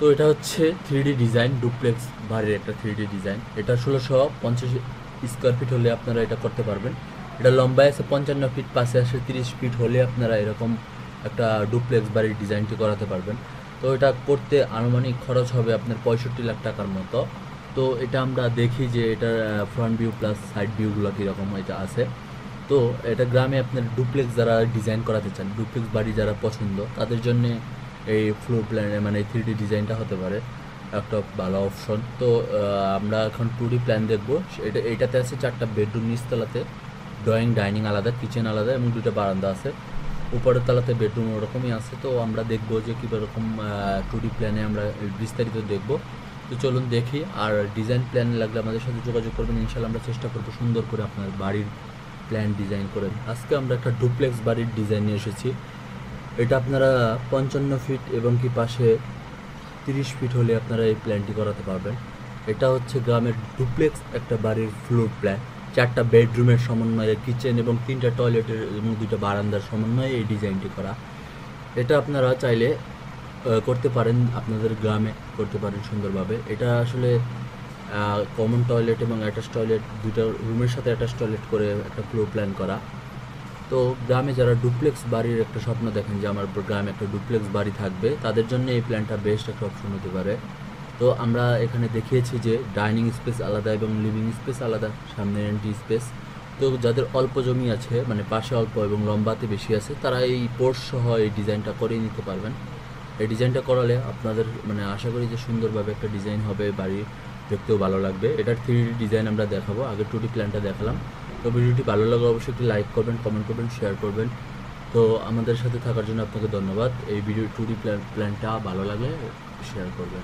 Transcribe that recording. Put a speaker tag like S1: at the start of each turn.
S1: তো এটা হচ্ছে থ্রি ডিজাইন ডুপ্লেক্স বাড়ির একটা থ্রি ডিজাইন এটা ষোলোশো পঞ্চাশ স্কোয়ার ফিট হলে আপনারা এটা করতে পারবেন। এটা লম্বায় আছে, পঞ্চান্ন ফিট পাশে আসে তিরিশ ফিট হলে আপনারা এরকম একটা ডুপ্লেক্স বাড়ির ডিজাইনটি করাতে পারবেন। তো এটা করতে আনুমানিক খরচ হবে আপনার পঁয়ষট্টি লাখ টাকার মতো। তো এটা আমরা দেখি যে এটার ফ্রন্ট ভিউ প্লাস সাইড ভিউগুলো কীরকম এটা আছে। তো এটা গ্রামে আপনার ডুপ্লেক্স যারা ডিজাইন করাতে চান ডুপ্লেক্স বাড়ি যারা পছন্দ, তাদের জন্য এই ফ্লোর প্ল্যান মানে থ্রি ডি ডিজাইনটা হতে পারে। একটা ভালো অপশন তো আমরা এখন টু ডি প্ল্যান দেখব। এটা, এইটাতে আছে চারটা বেডরুম নিচতলাতে। ড্রয়িং ডাইনিং আলাদা কিচেন আলাদা এবং দুটো বারান্দা আছে। উপরের তলাতে বেডরুম ওরকমই আছে। তো, আমরা দেখব যে কীরকম টু ডি প্ল্যানে আমরা বিস্তারিত দেখব। তো চলুন দেখি। আর ডিজাইন প্ল্যান লাগলে আমাদের সাথে যোগাযোগ করবেন। ইনশাল্লাহ আমরা চেষ্টা করব সুন্দর করে আপনার বাড়ির প্ল্যান ডিজাইন করে। আজকে আমরা একটা ডুপ্লেক্স বাড়ির ডিজাইন নিয়ে এসেছি। এটা আপনারা পঞ্চান্ন ফিট এবং কি পাশে তিরিশ ফিট হলে আপনারা এই প্ল্যানটি করাতে পারবেন। এটা হচ্ছে গ্রামের ডুপ্লেক্স একটা বাড়ির ফ্লোর প্ল্যান চারটা বেডরুমের সমন্বয়ে কিচেন এবং তিনটা টয়লেটের এবং দুইটা বারান্দার সমন্বয়ে এই ডিজাইনটি করা। এটা আপনারা চাইলে করতে পারেন, আপনাদের গ্রামে করতে পারেন সুন্দরভাবে। এটা আসলে কমন টয়লেট এবং অ্যাটাচ টয়লেট দুটো রুমের সাথে অ্যাটাচ টয়লেট করে একটা ফ্লোর প্ল্যান করা। তো গ্রামে যারা ডুপ্লেক্স বাড়ির একটা স্বপ্ন দেখেন যে আমার গ্রামে একটা ডুপ্লেক্স বাড়ি থাকবে, তাদের জন্য এই প্ল্যানটা বেস্ট একটা অপশন হতে পারে। তো আমরা এখানে দেখিয়েছি যে ডাইনিং স্পেস আলাদা এবং লিভিং স্পেস আলাদা, সামনে এন্ট্রি স্পেস তো যাদের অল্প জমি আছে মানে পাশে অল্প এবং লম্বাতে বেশি আছে, তারা এই পোর্স সহ এই ডিজাইনটা করিয়ে নিতে পারবেন। এই ডিজাইনটা করালে আপনাদের মানে আশা করি যে সুন্দরভাবে একটা ডিজাইন হবে, বাড়ি দেখতেও ভালো লাগবে। এটার থ্রি ডিজাইন আমরা দেখাবো, আগে টু ডি প্ল্যানটা দেখালাম। তো ভিডিওটি ভালো লাগলে অবশ্যই একটি লাইক করবেন কমেন্ট করবেন শেয়ার করবেন। তো আমাদের সাথে থাকার জন্য আপনাকে ধন্যবাদ। এই ভিডিও ট্যুরি প্ল্যান প্ল্যানটা ভালো লাগলে শেয়ার করবেন।